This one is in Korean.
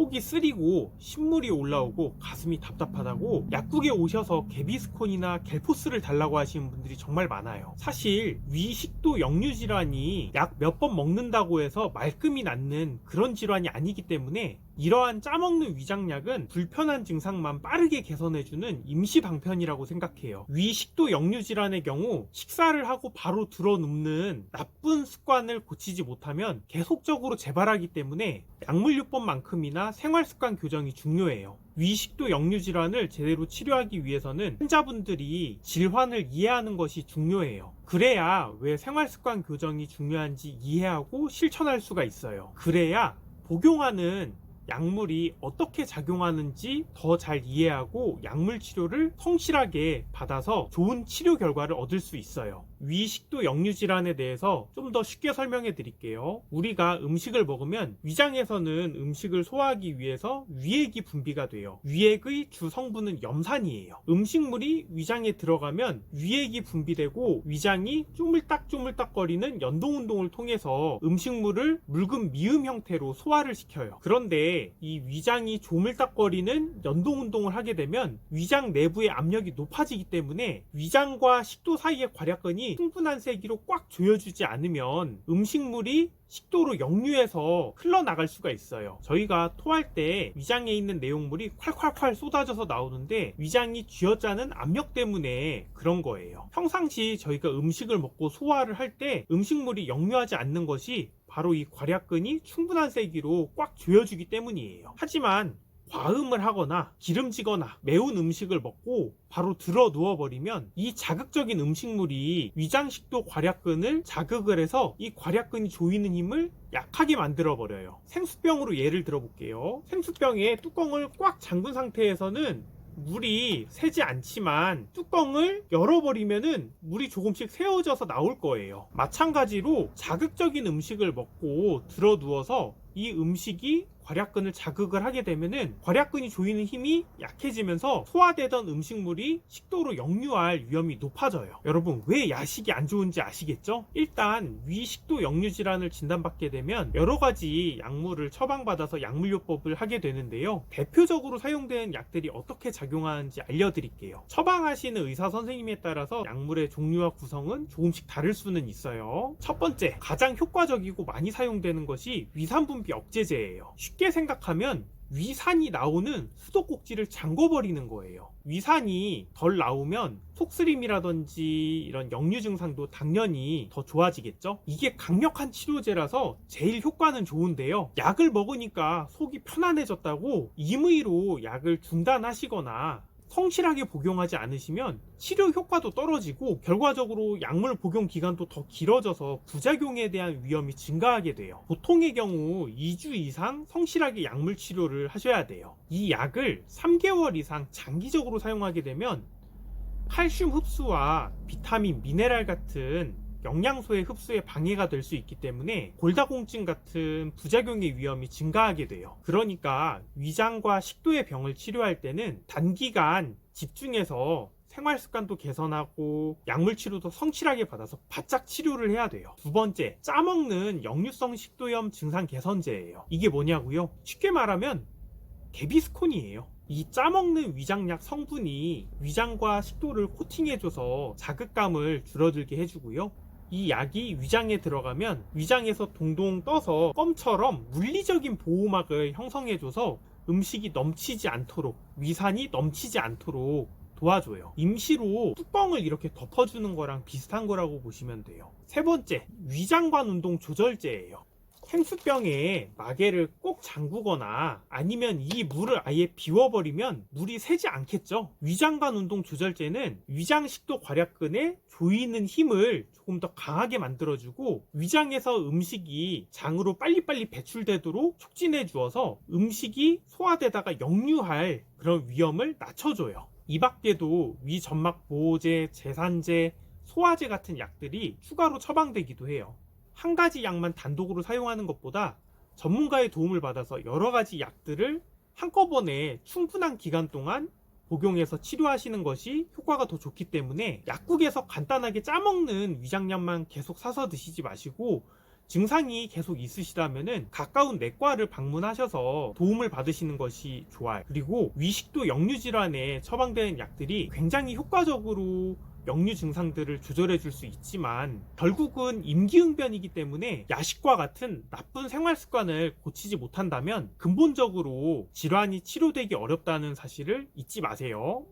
속이 쓰리고 신물이 올라오고 가슴이 답답하다고 약국에 오셔서 개비스콘이나 갤포스를 달라고 하시는 분들이 정말 많아요. 사실 위식도 역류 질환이 약 몇 번 먹는다고 해서 말끔히 낫는 그런 질환이 아니기 때문에 이러한 짜먹는 위장약은 불편한 증상만 빠르게 개선해주는 임시 방편이라고 생각해요. 위식도 역류 질환의 경우 식사를 하고 바로 들어 눕는 나쁜 습관을 고치지 못하면 계속적으로 재발하기 때문에 약물요법만큼이나 생활습관 교정이 중요해요. 위식도 역류 질환을 제대로 치료하기 위해서는 환자분들이 질환을 이해하는 것이 중요해요. 그래야 왜 생활습관 교정이 중요한지 이해하고 실천할 수가 있어요. 그래야 복용하는 약물이 어떻게 작용하는지 더 잘 이해하고 약물 치료를 성실하게 받아서 좋은 치료 결과를 얻을 수 있어요. 위식도 역류 질환에 대해서 좀 더 쉽게 설명해 드릴게요. 우리가 음식을 먹으면 위장에서는 음식을 소화하기 위해서 위액이 분비가 돼요. 위액의 주 성분은 염산이에요. 음식물이 위장에 들어가면 위액이 분비되고 위장이 쪼물딱쪼물딱거리는 연동 운동을 통해서 음식물을 묽은 미음 형태로 소화를 시켜요. 그런데 이 위장이 조물딱거리는 연동 운동을 하게 되면 위장 내부의 압력이 높아지기 때문에 위장과 식도 사이의 괄약근이 충분한 세기로 꽉 조여주지 않으면 음식물이 식도로 역류해서 흘러나갈 수가 있어요. 저희가 토할 때 위장에 있는 내용물이 콸콸콸 쏟아져서 나오는데 위장이 쥐어짜는 압력 때문에 그런 거예요. 평상시 저희가 음식을 먹고 소화를 할 때 음식물이 역류하지 않는 것이 바로 이 괄약근이 충분한 세기로 꽉 조여주기 때문이에요. 하지만 과음을 하거나 기름지거나 매운 음식을 먹고 바로 들어 누워버리면 이 자극적인 음식물이 위장식도 괄약근을 자극을 해서 이 괄약근이 조이는 힘을 약하게 만들어 버려요. 생수병으로 예를 들어 볼게요. 생수병에 뚜껑을 꽉 잠근 상태에서는 물이 새지 않지만 뚜껑을 열어버리면은 물이 조금씩 새어져서 나올 거예요. 마찬가지로 자극적인 음식을 먹고 들어 누워서 이 음식이 괄약근을 자극을 하게 되면은 괄약근이 조이는 힘이 약해지면서 소화되던 음식물이 식도로 역류할 위험이 높아져요. 여러분 왜 야식이 안 좋은지 아시겠죠? 일단 위식도 역류 질환을 진단받게 되면 여러 가지 약물을 처방받아서 약물요법을 하게 되는데요. 대표적으로 사용되는 약들이 어떻게 작용하는지 알려드릴게요. 처방하시는 의사 선생님에 따라서 약물의 종류와 구성은 조금씩 다를 수는 있어요. 첫 번째, 가장 효과적이고 많이 사용되는 것이 위산분 비 억제제예요. 쉽게 생각하면 위산이 나오는 수도꼭지를 잠궈버리는 거예요. 위산이 덜 나오면 속쓰림이라든지 이런 역류 증상도 당연히 더 좋아지겠죠? 이게 강력한 치료제라서 제일 효과는 좋은데요. 약을 먹으니까 속이 편안해졌다고 임의로 약을 중단하시거나 성실하게 복용하지 않으시면 치료 효과도 떨어지고 결과적으로 약물 복용 기간도 더 길어져서 부작용에 대한 위험이 증가하게 돼요. 보통의 경우 2주 이상 성실하게 약물 치료를 하셔야 돼요. 이 약을 3개월 이상 장기적으로 사용하게 되면 칼슘 흡수와 비타민, 미네랄 같은 영양소의 흡수에 방해가 될 수 있기 때문에 골다공증 같은 부작용의 위험이 증가하게 돼요. 그러니까 위장과 식도의 병을 치료할 때는 단기간 집중해서 생활 습관도 개선하고 약물 치료도 성실하게 받아서 바짝 치료를 해야 돼요. 두 번째, 짜먹는 역류성 식도염 증상 개선제예요. 이게 뭐냐고요? 쉽게 말하면 개비스콘이에요. 이 짜먹는 위장약 성분이 위장과 식도를 코팅해줘서 자극감을 줄어들게 해주고요. 이 약이 위장에 들어가면 위장에서 동동 떠서 껌처럼 물리적인 보호막을 형성해줘서 음식이 넘치지 않도록 위산이 넘치지 않도록 도와줘요. 임시로 뚜껑을 이렇게 덮어주는 거랑 비슷한 거라고 보시면 돼요. 세 번째, 위장관 운동 조절제예요. 생수병에 마개를 꼭 잠그거나 아니면 이 물을 아예 비워버리면 물이 새지 않겠죠. 위장관 운동 조절제는 위장 식도 괄약근에 조이는 힘을 조금 더 강하게 만들어주고 위장에서 음식이 장으로 빨리빨리 배출되도록 촉진해 주어서 음식이 소화되다가 역류할 그런 위험을 낮춰줘요. 이 밖에도 위점막 보호제, 제산제, 소화제 같은 약들이 추가로 처방되기도 해요. 한 가지 약만 단독으로 사용하는 것보다 전문가의 도움을 받아서 여러 가지 약들을 한꺼번에 충분한 기간 동안 복용해서 치료하시는 것이 효과가 더 좋기 때문에 약국에서 간단하게 짜먹는 위장약만 계속 사서 드시지 마시고 증상이 계속 있으시다면은 가까운 내과를 방문하셔서 도움을 받으시는 것이 좋아요. 그리고 위식도 역류 질환에 처방되는 약들이 굉장히 효과적으로 역류 증상들을 조절해 줄 수 있지만 결국은 임기응변이기 때문에 야식과 같은 나쁜 생활 습관을 고치지 못한다면 근본적으로 질환이 치료되기 어렵다는 사실을 잊지 마세요.